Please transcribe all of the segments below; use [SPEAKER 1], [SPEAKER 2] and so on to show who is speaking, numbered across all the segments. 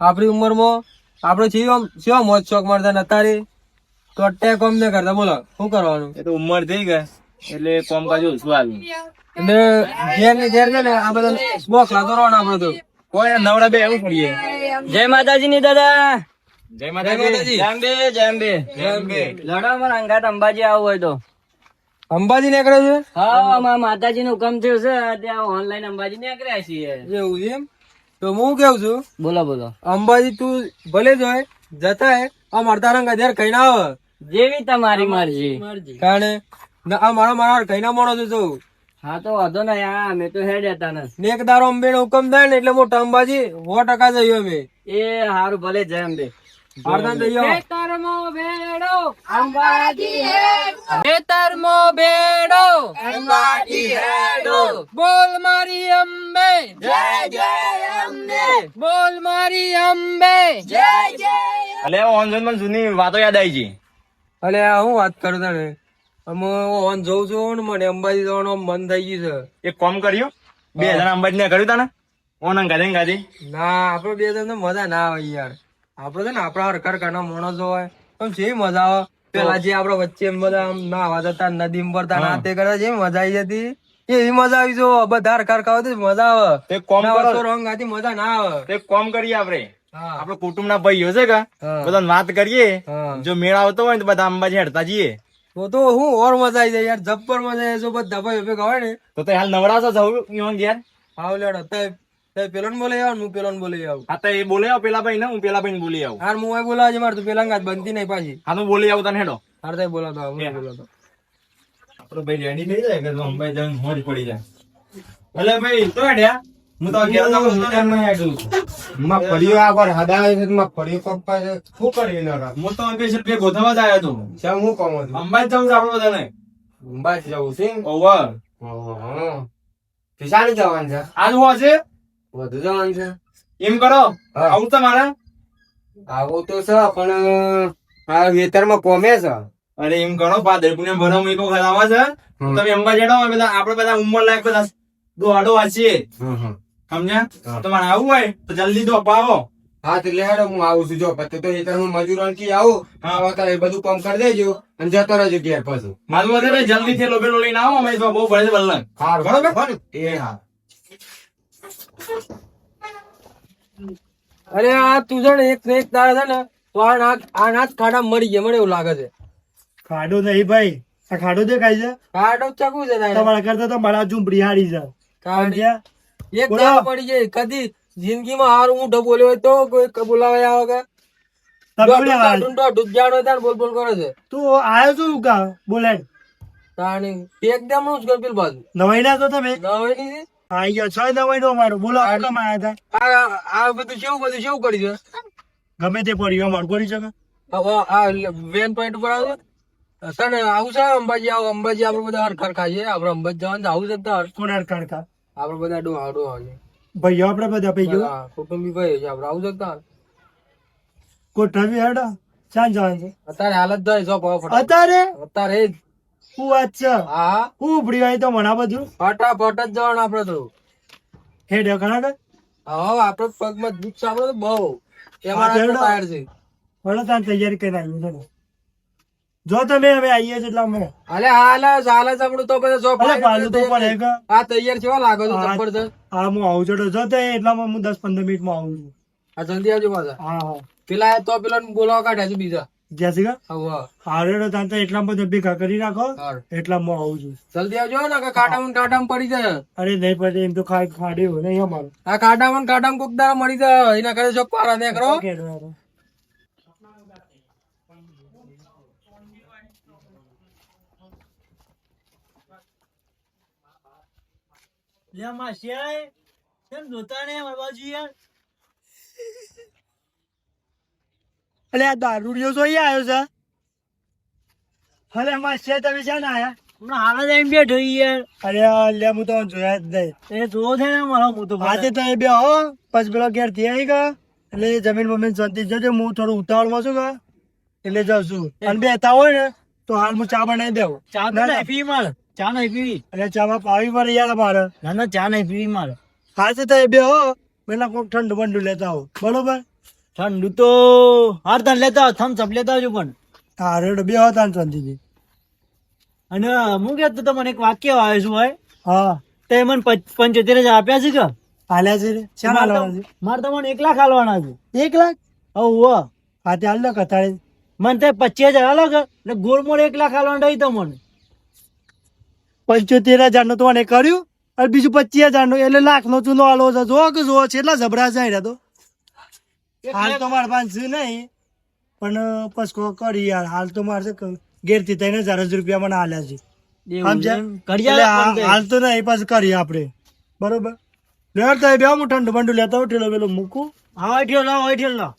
[SPEAKER 1] આપણી ઉંમરમાં આપણે આમ મોજ શોખ મારતા ને અત્યારે તો અટેક કોમ ને કરતા. બોલો શું કરવાનું?
[SPEAKER 2] એ તો ઉંમર થઈ ગઈ. એટલે કોમકાજ ઓછું આવ્યું.
[SPEAKER 1] એટલે ઘેર ને ઘેર છે ને આ બધા શોખ લાગતો રહો આપડે તો.
[SPEAKER 2] કોઈ નવરા બે એવું કરીએ.
[SPEAKER 3] જય માતાજી ની દાદા.
[SPEAKER 2] જય
[SPEAKER 1] માતાજી.
[SPEAKER 3] લડો અંગાત અંબાજી આવું હોય તો.
[SPEAKER 1] અંબાજી નીકળે છે?
[SPEAKER 3] હા માતાજી નું કામ થયું છે. ત્યાં ઓનલાઈન અંબાજી નીકળ્યા છીએ.
[SPEAKER 1] એવું છે એમ? તો હું કેવું છું?
[SPEAKER 3] બોલો બોલો.
[SPEAKER 1] અંબાજી તું ભલે જ હોય જતા હે આ મારતા રંગ હજાર કઈ ના આવે
[SPEAKER 3] જેવી તમારી મરજી.
[SPEAKER 1] કારણ આ મારા મારા કઈ ના મોણો છું
[SPEAKER 3] હા તો વાંધો ના યાર અમે તો હેડ હતા ને.
[SPEAKER 1] ને એક દારો અંબે હુકમ થાય ને એટલે મોટા અંબાજી સો ટકા જઈએ અમે.
[SPEAKER 3] એ હારું ભલે જેમ બે
[SPEAKER 1] આરદાન જઈએ.
[SPEAKER 3] ખેતરમો બેડો અંબાજી ખેતરમો ભેડો. અંબાજી હેડો.
[SPEAKER 1] બોલ મારી અંબે.
[SPEAKER 3] જય જય અંબે.
[SPEAKER 1] બોલ મારી અંબે.
[SPEAKER 3] જય જય
[SPEAKER 2] એટલે ઓનલાઈનમાં જૂની વાતો યાદ આવી ગઈ.
[SPEAKER 1] અલે આ હું વાત કરું તને અમે ઓન જોઉં છું ને મને અંબાજી જવાનું મન થઈ ગયું
[SPEAKER 2] એક કોમ કર્યું? બે હજાર અંબાજી ને કર્યું તને? ઓન ગાધી
[SPEAKER 1] છે ના આપડે બે જણ મજા ના આવે યાર. આપડે છે ને આપડા હરકર કરના માણસો હોય. આમ જે મજા આવે. પેલા જે આપડે વચ્ચે બધા આમ નાવા જતા નદી પર ના તે કરતા જે મજા આવી જતી. એવી મજા આવી જો બધા હરકર ખાવા તો મજા આવે.
[SPEAKER 2] એક કોમ કરો.
[SPEAKER 1] રંગ આથી મજા ના આવે.
[SPEAKER 2] એક કોમ કરીએ આપડે આપડે કુટુંબ ના ભાઈઓ છે કે? બધા વાત કરીએ. જો મેળ આવતો હોય ને તો બધા અંબાજી હેડતા જઈએ.
[SPEAKER 1] તો તો હું ઓર મજા આવી જાય યાર જબ્બર મજા આવે જો બધા ભાઈ ભેગા હોય ને.
[SPEAKER 2] તો તો હાલ નવરાશો જવું ઈવન યાર
[SPEAKER 1] આવ લેડો તે તે પેલો ને બોલે આવ હું પેલો ને બોલે આવ.
[SPEAKER 2] હા તો એ બોલે આવ પેલા ભાઈ ને હું પેલા ભાઈ ને બોલી આવું.
[SPEAKER 1] હાર હું બોલાવે છે મારે તું પેલા ગાત બનતી નહીં પાછી.
[SPEAKER 2] હા તો બોલી આવું તને હેડો.
[SPEAKER 1] હાર તે બોલાતો હું બોલાતો
[SPEAKER 2] આપડો ભાઈ રેડી લઈ જાય કે અંબાઈ જઈને મોજ પડી જાય? એટલે ભાઈ તો હેડ્યા હું તો ઘેર જાઉં છું એમ નહીં હેડું
[SPEAKER 4] માં ફળિયો આગળ હદાવે છે માં ફળિયો પપ્પા છે શું કરી નો રાખ
[SPEAKER 2] હું તો અંબે છે ગોથવા જ આવ્યો હતો
[SPEAKER 4] શા હું કહું છું?
[SPEAKER 2] અંબાઈ જવું છે આપડે બધાને.
[SPEAKER 4] અંબાઈ જવું છે?
[SPEAKER 2] ઓવર.
[SPEAKER 4] પૈસાની જવાનું છે?
[SPEAKER 2] આજ હું છે
[SPEAKER 4] વધુ જવાનું છે?
[SPEAKER 2] એમ કરો. આવું તમારે?
[SPEAKER 4] આવું તો છે પણ આ વેતરમાં કોમે છે.
[SPEAKER 2] અરે એમ કરો પાદર પુણે ભરો મેકો ખરાવા છે તમે એમ અમે બધા આપણે બધા ઉંમર લાયક બધા દોડો વાંચીએ
[SPEAKER 4] હમ, હમ.
[SPEAKER 2] સમજ્યા? તમારે આવું હોય તો જલ્દી દો પાવો.
[SPEAKER 4] હા તો લેડો હું આવું છું જો. પછી તો વેતરમાં મજૂરો કી આવું.
[SPEAKER 2] હા.
[SPEAKER 4] એ બધું કામ કરી દેજો અને જતો રહેજો ઘેર પછી.
[SPEAKER 2] મારું વધારે જલ્દી થી લોબેલો લઈને આવો અમે તો બહુ ભરે છે બલ્લન
[SPEAKER 4] હારું.
[SPEAKER 2] બરોબર?
[SPEAKER 4] બરોબર? એ હા.
[SPEAKER 1] અરે આ તું છે ને એક એક તારા છે ને તો આ નાક આ નાક ખાડા મરી ગયા મને એવું લાગે છે.
[SPEAKER 5] ખાડો નહીં ભાઈ. આ ખાડો દેખાય છે
[SPEAKER 1] ખાડો ચકુ છે
[SPEAKER 5] તમારા કરતા તો મારા ઝૂંપડી હારી છે?
[SPEAKER 1] એક. દાડો પડી જાય. કદી જિંદગીમાં હારું હું ઢ બોલ્યો હોય તો કોઈ બોલાવે આવે કે બોલ બોલ કરે છે.
[SPEAKER 5] તું આયો છું કા? બોલે.
[SPEAKER 1] એકદમ હું જ કર બાજુ.
[SPEAKER 5] નવાઈ ના તો તમે આઈ ગયો. છ નવાઈ નો મારો બોલો આ કેમ હતા
[SPEAKER 1] આ આ બધું કેવું બધું કેવું કરી છે?
[SPEAKER 5] ગમે તે પડ્યું અમારું કરી શકે
[SPEAKER 1] હવે આ વેન પોઈન્ટ ઉપર આવે છે ને આવું છે અંબાજી આવું અંબાજી આપડે બધા હરખર ખાઈએ. આપડે અંબાજી જવાનું આવું છે તો
[SPEAKER 5] કોણ હરખર ખા.
[SPEAKER 1] આપડે બધા ડો આડો આવે
[SPEAKER 5] ભાઈઓ આપડે બધા
[SPEAKER 1] ભાઈઓ? કુટુંબી ભાઈ છે આપડે આવું છે તાર
[SPEAKER 5] કોઠાવી હેડો? ચાંદ જવાનું છે.
[SPEAKER 1] અત્યારે હાલત જાય જો પાવ
[SPEAKER 5] અત્યારે?
[SPEAKER 1] અત્યારે જ.
[SPEAKER 5] વાત છે?
[SPEAKER 1] હા.
[SPEAKER 5] હું ઉપડી હોય તો મને બધું?
[SPEAKER 1] ફટાફટ જ જવાનું આપડે તો.
[SPEAKER 5] હેડ્યો ઘણા કે
[SPEAKER 1] હા આપડે પગમાં દુઃખ સાંભળો તો બહુ. એમાં ટાયર છે.
[SPEAKER 5] વડો તાર તૈયારી કરી નાખ્યું ચલો જો તમે હવે આઈએ છે એટલે અમે.
[SPEAKER 1] અલે હાલ હાલ જ તો બધા જો
[SPEAKER 5] અરે પાલું તો પડે કે?
[SPEAKER 1] આ તૈયાર કેવા લાગો તો
[SPEAKER 5] હા.
[SPEAKER 1] જબરદસ્ત
[SPEAKER 5] હા હું આવું છું. જો તે એટલામાં હું 10 15 મિનિટમાં આવું છું.
[SPEAKER 1] આ જલ્દી આવજો પાછા.
[SPEAKER 5] હા હા.
[SPEAKER 1] પેલા તો પેલા બોલાવા કાઢે છે બીજા.
[SPEAKER 5] જય
[SPEAKER 1] હવે
[SPEAKER 5] હારે એટલા ભેગા કરી રાખો એટલા હું આવું છું.
[SPEAKER 1] જલ્દી આવજો ને કે કાટામાં કાટામાં પડી જાય.
[SPEAKER 5] અરે નહીં પડે એમ તો ખાઈ ખાડે હોય
[SPEAKER 1] આ કાટામાં કાટામાં કોક દાડા મળી જાય. એના કરે પારા ને કરો
[SPEAKER 5] ઓકે, બરાબર. અલે આ દારૂડિયો અહીંયા આવ્યો છે. અલે માસિયા તમે ક્યાં ના આયા?
[SPEAKER 3] હાલ જ એમ બેઠો યાર.
[SPEAKER 5] અરે અલ્યા લે હું તો જોયા જ નહીં.
[SPEAKER 3] એ જોવો છે ને મારો હું તો
[SPEAKER 5] આજે તો એ બે હો પછી પેલો ઘેરથી આવી ગયા. એટલે જમીન બમીન શાંતિ જજે હું થોડું ઉતાવળમાં છું કા. એટલે જાઉં છું. અને બેતા હોય ને તો હાલ હું ચા બનાવી દેવું.
[SPEAKER 3] ચા
[SPEAKER 5] ના, ના.
[SPEAKER 3] પીવી મારે ચા નહીં પીવી?
[SPEAKER 5] એટલે ચામાં પાવી પડે યાર મારે
[SPEAKER 3] ના ના ચા નહીં પીવી મારે.
[SPEAKER 5] હાથે તો બે હો. પેલા કોક ઠંડુ બંડુ લેતા હો બરોબર?
[SPEAKER 6] ઠંડુ તો હાર તને લેતા થમ્સ અપ લેતા આવજો પણ.
[SPEAKER 5] હા રેડો બે હતા ને શાંતિથી.
[SPEAKER 6] અને હું કહેતો તો મને એક વાક્ય આવે છું હોય
[SPEAKER 5] હા.
[SPEAKER 6] તે મને પંચ- પંચોતેર હજાર આપ્યા છે કે?
[SPEAKER 5] હાલ્યા છે રે. શા
[SPEAKER 6] મારે
[SPEAKER 5] હાલવાના
[SPEAKER 6] તો- મારે તમને એક લાખ હાલવાના છે.
[SPEAKER 5] છે એક લાખ?
[SPEAKER 6] હવ
[SPEAKER 5] હા તે હાલ કથાળે.
[SPEAKER 6] મને તે પચીસ હજાર હાલો કે. એટલે ગોળ મોડ એક લાખ હાલવાના રહી તો મને.
[SPEAKER 5] પંચોતેર હજારનું તો મને કર્યું. અને બીજું પચીસ હજારનું એટલે લાખ નો ચૂનો આલો છે. જો કે જો કેટલા જબરા જાય તો. હાલ તો મારે છે નહીં પણ પસકો કરી યાર. હાલ તો મારે ઘેરથી ત્રણ હજાર જ રૂપિયા મને હાલ્યા છે. હાલ તો નહીં પાછું કરીએ આપણે. બરોબર? લેતા બે હું ઠંડુ બંડુ લેતા હોય ઠેલો પેલો મૂકું.
[SPEAKER 6] હા લાવો વાઈઠેલ લાવો.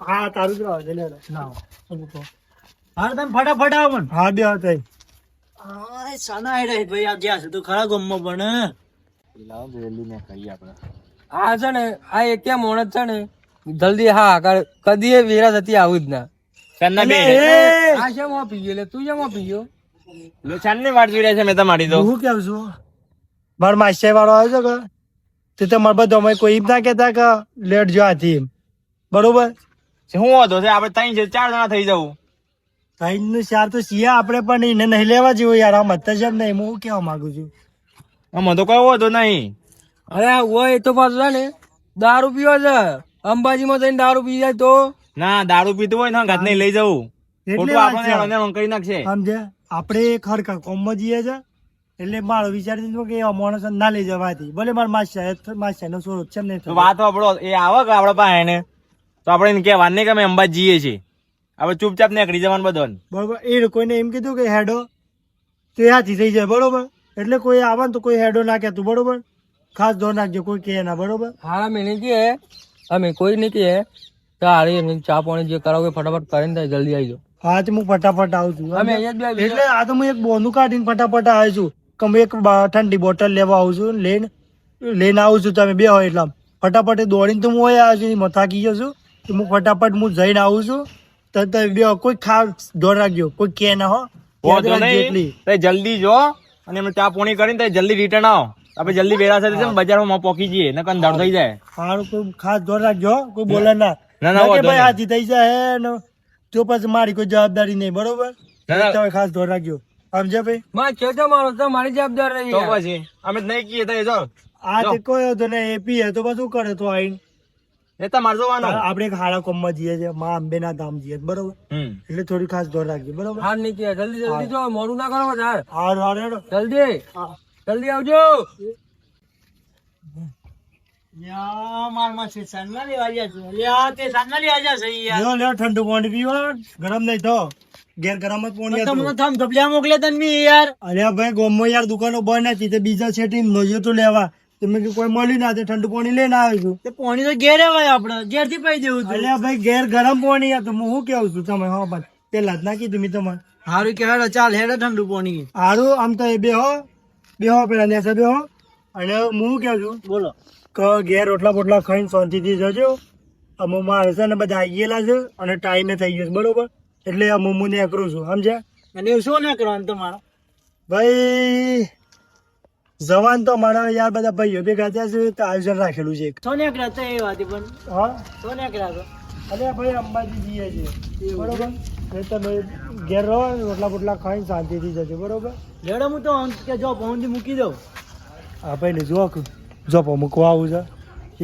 [SPEAKER 5] હા તારું જ છે, લે લે.
[SPEAKER 6] હા તમે ફટાફટ આવો
[SPEAKER 5] હા બે હતા
[SPEAKER 6] હા સનાઈ આઈ ભાઈ આ ગયા છે તો ખરા ગમમાં પણ
[SPEAKER 1] આ છે ને આ એક છે ને જલ્દી હા કર કદી એ વેરા થતી આવું જ ના.
[SPEAKER 2] ચાંદના બે.
[SPEAKER 1] આ લે? તું શેમાં પી ગયો
[SPEAKER 2] લો ચાંદની વાટ જોઈ રહ્યા છે મેં તમારી તો.
[SPEAKER 5] હું કેવું છું? માર માસ્ટર વાળો આવ્યો છે કે? તે તમારે બધો અમે કોઈ એમ ના કહેતા કે લેટ જો આથી એમ. બરોબર?
[SPEAKER 2] શું હતો છે? આપણે ત્રણ છે ચાર જણા થઈ જવું.
[SPEAKER 5] નું ચાર તો સિયા આપણે પણ એને નહીં લેવા જેવો યાર. આ અત્યાર નહીં હું કેવા માંગુ છું?
[SPEAKER 2] આમાં તો કયો હતો નહીં.
[SPEAKER 1] અરે હોય એ તો પાછું ને દારૂ પીવો છે. અંબાજીમાં જઈને દારૂ પી જાય તો?
[SPEAKER 2] ના દારૂ પીતું હોય ને ઘાત નહીં લઈ જવું. ખોટું. આપણને કરી નાખશે.
[SPEAKER 5] સમજે આપણે ખરખર કોમમાં જઈએ છે એટલે મારો વિચાર કે એવા માણસ ના લઈ જવાથી ભલે મારા માસ્ટર માસ્યા નો સ્વરૂપ છે થતું.
[SPEAKER 2] વાત આપણો એ આવે કે આપડે પાસે ને તો આપણે એને કહેવાનું નહીં કે અમે અંબાજી જઈએ છીએ. આપણે ચૂપચાપ નીકળી જવાનું બધું
[SPEAKER 5] બરોબર. એ કોઈને એમ કીધું કે હેડો તો હાથી થઈ જાય બરોબર? એટલે કોઈ આવે ને તો કોઈ હેડો ના કહેતું બરોબર? ખાસ ધોર નાખજો કોઈ કહે ના બરોબર?
[SPEAKER 1] હારા મેં નહીં કહે અમે કોઈ નહીં કહે હારી ચા પાણી જે કરાવો એ ફટાફટ કરીને થાય જલ્દી આવી જાઓ.
[SPEAKER 5] હા તો હું ફટાફટ આવું છું.
[SPEAKER 1] અમે
[SPEAKER 5] એટલે આ તો હું એક બોનું કાઢીને ફટાફટ આવ્યો છું. કે હું એક ઠંડી બોટલ લેવા આવું છું લઈને લઈને આવું છું તમે બે હોય એટલે ફટાફટ દોડીને તો હું આવ્યો છું એમાં થાકી ગયો છું. હું ફટાફટ હું જઈને આવું છું. તો બે કોઈ ખા ધોર રાખજો કોઈ કે ના હો. યાદ રાખજો એટલી
[SPEAKER 2] તો જલ્દી જો અને એમને ચા પોણી કરીને તો જલ્દી રિટર્ન આવો. આપણે જલ્દી વેરા સાથે બજારમાં પોકી જઈએ નકર અંધારું થઈ જાય.
[SPEAKER 5] સારું કોઈ ખાસ ધોર રાખજો કોઈ બોલે ના.
[SPEAKER 2] ના, ના,
[SPEAKER 5] ના કે
[SPEAKER 2] વાંધો
[SPEAKER 5] ભાઈ હાથી થઈ જાય ને જો પછી મારી કોઈ જવાબદારી નહીં બરોબર?
[SPEAKER 2] ના, ના.
[SPEAKER 5] તમે ખાસ ધોર રાખજો. સમજે ભાઈ?
[SPEAKER 1] માં મારો તો મારી જવાબદારી
[SPEAKER 2] તો પછી અમે નહીં કીએ તો એ જો.
[SPEAKER 5] આ તે કોઈ હતો ને એ પીએ તો પછી શું કરે તો આઈને
[SPEAKER 2] એ
[SPEAKER 5] આપણે કોમમાં જઈએ છીએ માં અંબેના ધામ જઈએ બરોબર? એટલે થોડી ખાસ ધોર રાખજો બરોબર?
[SPEAKER 1] હાર નહીં જલ્દી જલ્દી જો મોડું ના કરો વધારે.
[SPEAKER 5] હારું હારું હેડો.
[SPEAKER 1] જલ્દી. જલ્દી આવજો.
[SPEAKER 6] છે છે. તે છે
[SPEAKER 5] ઠંડુ પાણી પીવો ગરમ નહીં તો. ઘેર ગરમ જ પાણી
[SPEAKER 6] તમને
[SPEAKER 5] હતું
[SPEAKER 6] થમ્સ અપ લેવા મોકલ્યા તા ને મેં યાર.
[SPEAKER 5] અરે ભાઈ ગોમો યાર દુકાનો બંધ હતી બીજા છે ટીમ નોજો તો લેવા. તમે કે કોઈ મળી ના ઠંડુ પાણી લઈને આવ્યો છું.
[SPEAKER 6] તે પાણી તો ઘેર હોય આપડે ઘેરથી દેવું
[SPEAKER 5] અલ્યા ભાઈ ઘેર ગરમ પાણી તો હું શું કેવું છું તમે? હા બસ પેલા જ નાખી તમે તમારે
[SPEAKER 6] સારું કહેવાય ચાલ હેડે ઠંડુ પાણી
[SPEAKER 5] હારું આમ તો એ બે હો બે હો પેલા નેસે બે હો અને હું કેવું છું
[SPEAKER 6] બોલો.
[SPEAKER 5] કે ઘેર રોટલા બોટલા ખાઈને શાંતિથી જજો. અમુક મારે છે ને બધા આવી ગયેલા છે અને ટાઈમે થઈ ગયો છે બરોબર? એટલે અમુ હું કરું છું સમજ્યા?
[SPEAKER 6] અને શું ના કરવાનું તમારે?
[SPEAKER 5] ભાઈ જવાન તો મારા યાર બધા ભાઈઓ ભેગા થયા છે તો આયોજન રાખેલું છે સોનિયા
[SPEAKER 6] સોને તો એ વાત પણ.
[SPEAKER 5] હા?
[SPEAKER 6] સોને કરાતો
[SPEAKER 5] અરે ભાઈ અંબાજી જઈએ છીએ બરોબર? એ તમે ઘેર રહો રોટલા બોટલા ખાઈને શાંતિથી જજો બરોબર?
[SPEAKER 6] લેડો હું તો કે જો પહોંચી મૂકી દઉં.
[SPEAKER 5] હા ભાઈ જો જો મૂકવા આવું છે.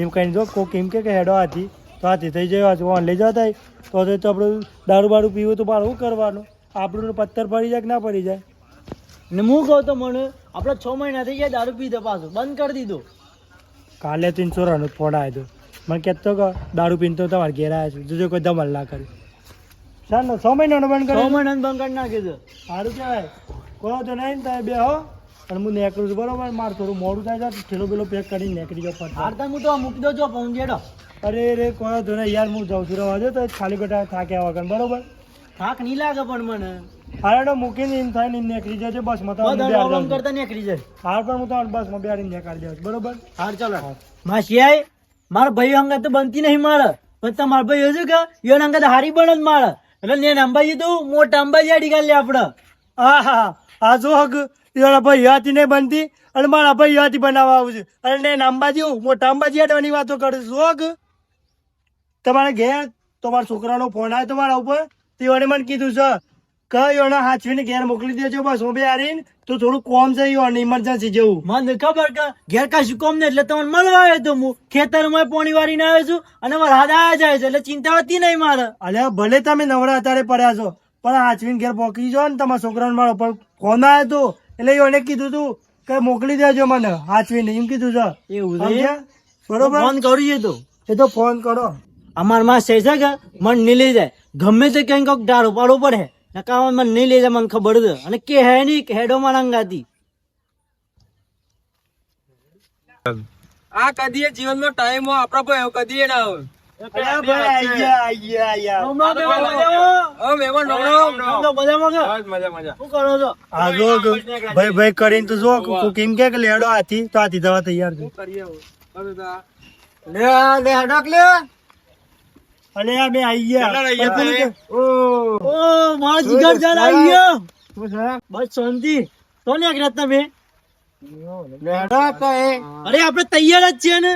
[SPEAKER 5] એમ કહીને જો કોક એમ કે કે હેડો હાથી તો હાથી થઈ જાય હાથી વાન લઈ જતા તો તો તો આપણે દારૂ બારૂ પીવું તો મારે શું કરવાનું? આપણું પથ્થર પડી જાય કે ના પડી જાય?
[SPEAKER 6] ને હું કહું તો મને આપણે છ મહિના થઈ ગયા દારૂ પીધો પાછો. બંધ કરી દીધો.
[SPEAKER 5] કાલે તું ચોરાનો ફોન આવ્યો મને કહેતો કે દારૂ પીને તો તમારે ઘેર આવ્યા છું. જોજો કોઈ ધમલ ના કરી. ચાલો છ મહિનાનો બંધ
[SPEAKER 6] છ
[SPEAKER 5] મહિનાનો
[SPEAKER 6] મહિના બંધ કરી નાખી દો
[SPEAKER 5] સારું કહેવાય. કહો તો નહીં ને તમે બે હો. અને હું નીકળું છું બરોબર? મારે થોડું મોડું થાય છે. ઠેલો પેલો પેક કરીને નીકળી જાઉં ફટાફટ.
[SPEAKER 6] હારતા હું તો મૂકી દો છો પહોંચી હેડો
[SPEAKER 5] અરે રે કોઈ તો નહીં. યાર હું જાઉં છું રવા દો. તો ખાલી બેટા થાક્યા વગર બરોબર?
[SPEAKER 6] થાક નહીં લાગે પણ મને.
[SPEAKER 5] હારે તો મૂકીને એમ થાય ને નીકળી જજો બસમાં તો હું
[SPEAKER 6] બધા પ્રોબ્લેમ કરતા નીકળી જાય.
[SPEAKER 5] હાર પણ હું તો બસમાં બેહાડીને નીકાળી દઉં બરોબર?
[SPEAKER 6] હાર ચાલો. માસિયાઈ મારા ભાઈ અંગે તો બનતી નહીં મારે. પણ તમારા ભાઈ હજુ કે યો તો હારી બને જ મારે. એટલે ને અંબાજી તું મોટા અંબાજી આડી કાઢ આપણે
[SPEAKER 5] હા હા આ જો હગ એના ભાઈ હાથી નહીં બનતી અને મારા ભાઈ હાથી બનાવવા આવું છે. અને ને અંબાજી મોટા અંબાજી હાટવાની વાતો કરું છું. હક તમારે ઘેર તમારા છોકરાનો ફોન આવ્યો તમારા ઉપર તે મને કીધું છે કે યોને હાચવીને ઘેર મોકલી દેજો બસ હું બે તો થોડું કોમ છે યોને ઇમરજન્સી જેવું.
[SPEAKER 6] મને ખબર કે ઘેર કશું કોમ ને એટલે તમને મળવા આવ્યો તો હું. ખેતરમાં પોણી વાળીને આવ્યો છું અને મારા હાથ આવ્યા જાય છે એટલે ચિંતા હતી નહીં મારે.
[SPEAKER 5] અલ્યા ભલે તમે નવરા અત્યારે પડ્યા છો પણ હાચવીને ઘેર પહોંચી જાઓ ને તમારા છોકરાને મળો પણ ફોન આવ્યો તો એટલે યોને કીધું તું કે મોકલી દેજો મને હાચવીને એમ કીધું છે.
[SPEAKER 6] એવું
[SPEAKER 5] બરોબર?
[SPEAKER 6] ફોન કરું છે તો.
[SPEAKER 5] એ તો ફોન કરો.
[SPEAKER 6] અમારમાં છે છે કે? મન નીલી જાય. ગમે તે કઈ કોક દારૂ પાડવું પડે. નકા મને નહીં લઈ જાય મને ખબર છે. અને કે હે નહીં કે હેડો માં રંગાતી
[SPEAKER 1] આ કદી જીવનનો ટાઈમ હોય આપડા ભાઈ કદી ના હોય.
[SPEAKER 5] અલ્યા ભાઈ આઈ ગયા આઈ ગયા આઈ ગયા.
[SPEAKER 1] હવે મહેમાન નવરો
[SPEAKER 2] બસ મજા મજા.
[SPEAKER 6] શું કરો છો?
[SPEAKER 5] આ જો ભાઈ ભાઈ કરીને તો જો કુકિંગ કે કે લેડો હાથી તો હાથી દવા તૈયાર
[SPEAKER 1] તો આ
[SPEAKER 5] બે ગયા.
[SPEAKER 6] ઓ. મારો જીગર જાન આવી ગયો. બસ શાંતિ. તો ને એક તમે
[SPEAKER 4] એ.
[SPEAKER 6] અરે આપણે તૈયાર જ છીએ ને.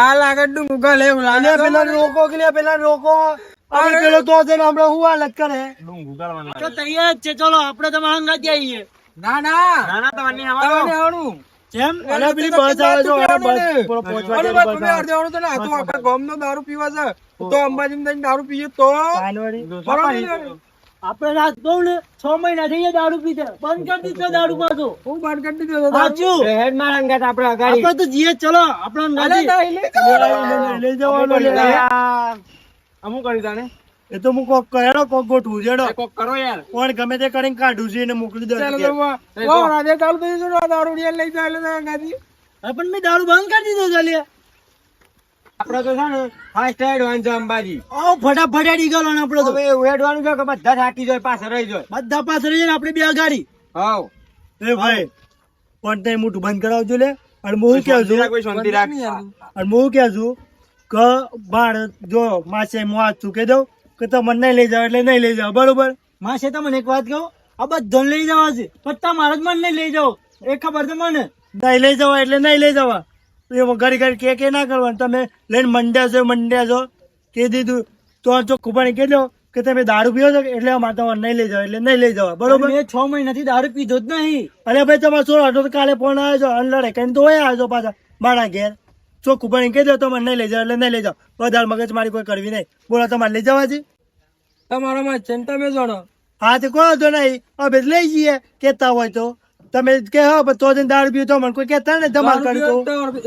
[SPEAKER 1] આ લાગે. ડું ગુગલ એવું લાગે
[SPEAKER 5] રોકો કે પેલા રોકો. અરે પેલો તો હમણાં હું હાલત કરે?
[SPEAKER 6] તો તૈયાર જ છે ચલો આપણે તમારા અંગાથી આવીએ
[SPEAKER 1] ના ના. તમારે આવવાનું.
[SPEAKER 6] જેમ
[SPEAKER 5] અને પેલી બસ આવે છે અરે બસ પહોંચવા
[SPEAKER 1] અરે બસ તમે અડધો અડધો ના તો આપણે ગામનો દારૂ પીવા છે તો અંબાજી જઈને દારૂ પીએ તો?
[SPEAKER 6] આપણે રાત કહું ને છ મહિના થઈ ગયા દારૂ પીતે બંધ કરી દીધો દારૂ પાછો
[SPEAKER 1] હું બંધ કરી દીધો
[SPEAKER 6] સાચું
[SPEAKER 4] હેડ માર અંગાત આપણે અગાડી
[SPEAKER 6] આપણે તો જીએ ચલો આપણે
[SPEAKER 5] લઈ- જવાનું લે.
[SPEAKER 2] અમુક કરી તાને
[SPEAKER 5] એ તો હું કોક કહેડો કોક ગોઠવું જેડો
[SPEAKER 2] કોક કરો યાર.
[SPEAKER 5] પણ ગમે તે કરીને કાઢું છું એને મોકલી દો
[SPEAKER 1] ચાલો તો રાધે ચાલુ થઈ જશે દારૂ લઈ જાય ગાડી.
[SPEAKER 6] પણ મેં દારૂ બંધ કરી દીધો ચાલ્યા
[SPEAKER 4] આપણે તો છે ને ફાસ્ટ હેડવાનું છે અંબાજી.
[SPEAKER 6] આવો ફટાફટ હેડી ગયો ને આપણે તો.
[SPEAKER 4] હવે હેડવાનું છે કે બધા થાકી જાય પાછળ રહી જાય.
[SPEAKER 6] બધા પાછળ આપણે બે ગાડી
[SPEAKER 4] હાવ
[SPEAKER 5] એ ભાઈ પણ તે મોટું બંધ કરાવજો લે. અને હું ક્યાં છું
[SPEAKER 2] કોઈ શાંતિ
[SPEAKER 5] અને હું ક્યાં છું કે બાળ જો માસે હું હાથ ચૂકે દઉં કે તો મને નહીં લઈ જાવ એટલે નહીં લઈ જાવ બરોબર?
[SPEAKER 6] માં છે તમને એક વાત કહું? આ બધા લઈ જવા છે પણ તમારે જ મને નહીં લઈ જાઓ. એ ખબર છે મને?
[SPEAKER 5] નહીં લઈ જવા એટલે નહીં લઈ જવા એમાં ઘડી ઘડી કે કે ના કરવાનું. તમે લઈને મંડ્યા છો મંડ્યા છો. કે દીધું? તો ચોખ્ખું પાણી કહી દો. કે તમે દારૂ પીવો છો? એટલે અમારે તમારે નહીં લઈ જવા એટલે નહીં લઈ જવા બરોબર?
[SPEAKER 6] મેં છ મહિનાથી દારૂ પીધો જ નહીં.
[SPEAKER 5] અરે ભાઈ તમારે શું હતો તો કાલે ફોન આવ્યો છો. અને લડે કઈ તો આવ્યો છો પાછા. મારા ઘેર. ચોખ્ખું પાણી કહી દો તો મને નહીં લઈ જાવ એટલે નહીં લઈ જાવ વધારે મગજ મારી કોઈ કરવી નહીં. બોલો તમારે લઈ જવા છે
[SPEAKER 1] તમારામાં છે ને તમે જાણો.
[SPEAKER 5] હા તો કહો તો નહીં હવે લઈ જઈએ કેતા હોય તો. તમે કે હો તો જઈને દાળ પીવું તો મને કોઈ કહેતા ને ધમાલ કરી તો.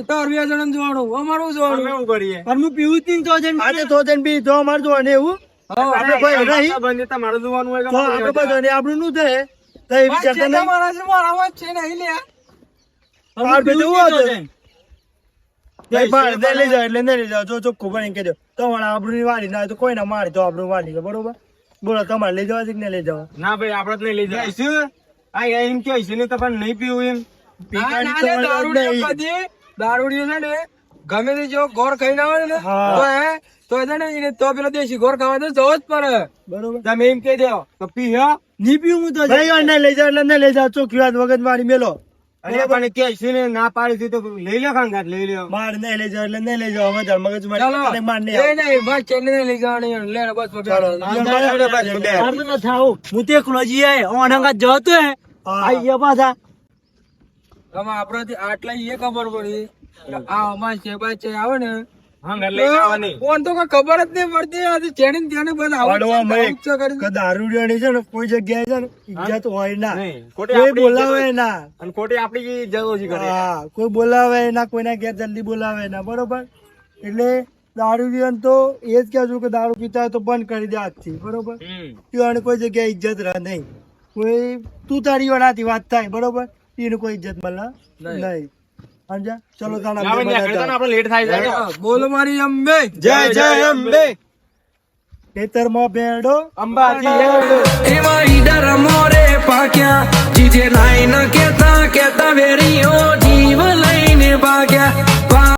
[SPEAKER 1] તાર- બે જણ જોવાનું અમારું જોવાનું.
[SPEAKER 2] શું કરીએ?
[SPEAKER 6] પણ હું પીવું તીન તો જઈને
[SPEAKER 5] આજે તો જઈને બી તો અમારે જોવાનું એવું. આપણે કોઈ નહીં
[SPEAKER 2] તમારે જોવાનું હોય
[SPEAKER 5] તો આપણે બધા ને આપણું નું થાય તો એ વિચારતા નહીં.
[SPEAKER 1] મારા છે મારામાં જ છે નહીં લે.
[SPEAKER 6] પીવું
[SPEAKER 5] બધું
[SPEAKER 6] જ નહીં તો
[SPEAKER 5] હોતું.
[SPEAKER 6] જઈને.
[SPEAKER 5] નહીં, બહાર નહીં લઈ જાવ એટલે નહીં લઈ જાવ જો ચોખ્ખું બની કહી તમારે આપણું વાળી ના હોય તો કોઈ ના તો આપણું વાળી બરોબર? બોલો તમારે લઈ જવા છે કે નહીં લઈ જવા?
[SPEAKER 2] ના ભાઈ આપણે જ નહીં લઈ
[SPEAKER 4] જઈશું? આ એમ કે છે ને તો નહીં પીવું એમ.
[SPEAKER 5] પીવાની
[SPEAKER 1] ના,
[SPEAKER 5] તો
[SPEAKER 1] ના,
[SPEAKER 5] વાત
[SPEAKER 1] દારૂડિયો
[SPEAKER 5] નહીં.
[SPEAKER 1] કદી. દારૂડિયો છે ને ગમે તે જો ગોળ ખાઈને આવે ને તો હે તો છે ને એને તો પેલો દેશી ગોર ખાવા તો જવો જ પડે.
[SPEAKER 5] બરોબર.
[SPEAKER 4] તમે એમ કહી દો તો પી હા.
[SPEAKER 6] નહીં પીવું હું તો.
[SPEAKER 5] લઈ જાવ એટલે નહીં લઈ જાવ ચોખ્ખી વાત વગર મારી મેલો.
[SPEAKER 4] અરે પણ કે છે ને ના પાડી તો લઈ લો ખાંગાત લઈ લો
[SPEAKER 5] માર નહીં લઈ જાવ એટલે નહીં લઈ જાવ વધારે મગજ મારી માર નહીં
[SPEAKER 1] નહીં બસ ચેન્નઈ ને લઈ જવાની લે બસ બસ
[SPEAKER 5] ચાલો.
[SPEAKER 6] મારે તો નથી આવું. હું તો એકલો જઈએ ઓનંગાત જતો હે. આઈ ગયા પાછા.
[SPEAKER 1] હવે આપણાથી આટલા એ ખબર પડી આ અમાર છે બાય છે આવે ને ફોન તો કઈ ખબર જ નહીં પડતી. આ ચેડી ત્યાં બધા આવું જ છે,
[SPEAKER 5] પાડવામાં
[SPEAKER 1] આવું જ છે કરી
[SPEAKER 5] કે દારૂડિયાની છે ને કોઈ જગ્યાએ છે ને ઇજ્જત હોય ના. કોઈ બોલાવે ના.
[SPEAKER 2] અને ખોટી આપણી ઇજ્જત કરે.
[SPEAKER 5] હા કોઈ બોલાવે ના કોઈના ઘેર જલ્દી બોલાવે ના બરોબર? એટલે દારૂડિયાને તો એ જ કહું છું કે દારૂ પીતા હોય તો બંધ કરી દે આજથી બરોબર?
[SPEAKER 2] હમ.
[SPEAKER 5] કોઈ જગ્યાએ ઇજ્જત રહે નહીં. કોઈ તું તારી વાળાથી વાત થાય બરોબર? એને કોઈ ઇજ્જત મળે નહીં. સમજ્યા? ચલો
[SPEAKER 2] આપણે લેટ થાય છે
[SPEAKER 1] બોલો મારી અંબે.
[SPEAKER 4] જય જય અંબે.
[SPEAKER 5] ખેતરમાં ભેડો.
[SPEAKER 4] અંબાજી હેડ
[SPEAKER 7] એવા ઈડર મોરે પાક્યા. જીજે નાઈ ન કેતા કેતા વેરીઓ જીવ લઈને ભાગ્યા.